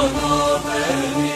Bana baby.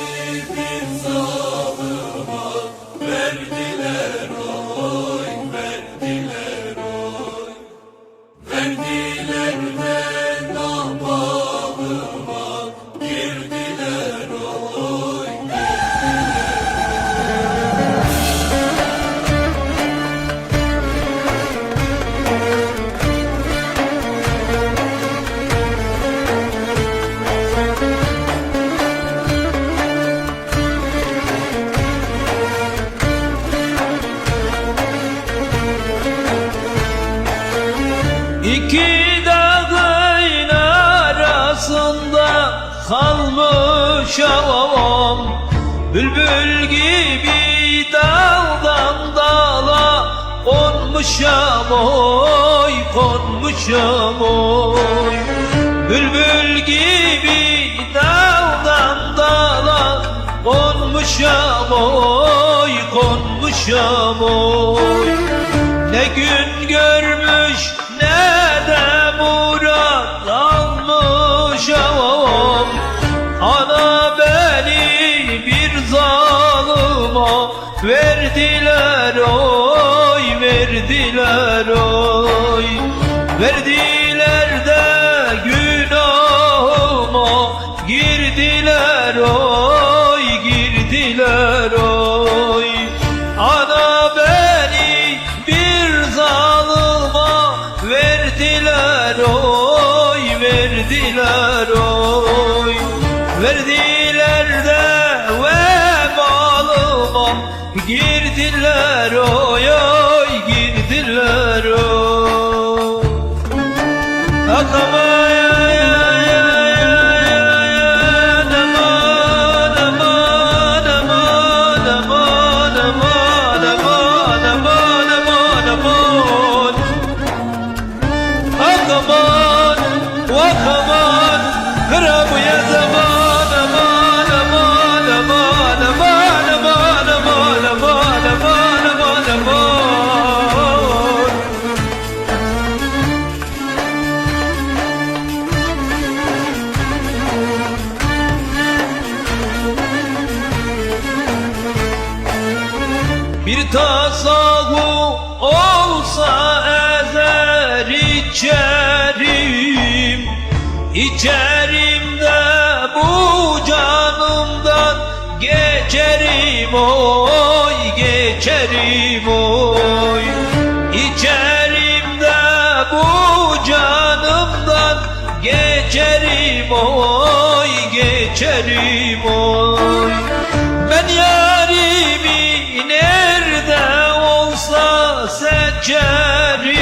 İki dağın arasında kalmış avam. Bülbül gibi daldan dala konmuşam oy konmuşam oy Bülbül gibi daldan dala konmuşam oy konmuşam oy ne gün görmüş verdiler oy verdiler oy. Verdiler de günahıma girdiler oy girdiler oy. Ana beni bir zalıma verdiler oy verdiler oy. Verdiler Aman, vah aman, kıramıya zaman Bir tasavu olsa ezer içerim. İçerim de bu canımdan geçerim oy geçerim oy. İçerim de bu canımdan geçerim oy geçerim oy. Ben yarimi seçerim.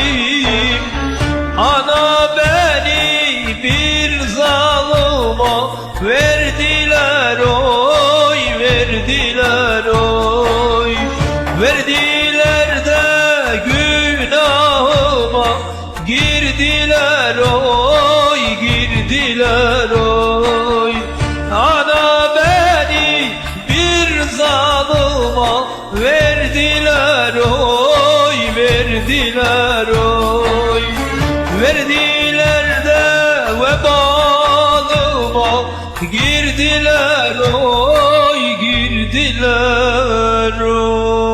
Ana beni bir zalıma verdiler oy verdiler oy. Verdiler de günahıma. Girdiler oy girdiler oy. Ana beni bir zalıma verdiler verdiler oy. Verdiler de vebalıma girdiler oy girdiler oy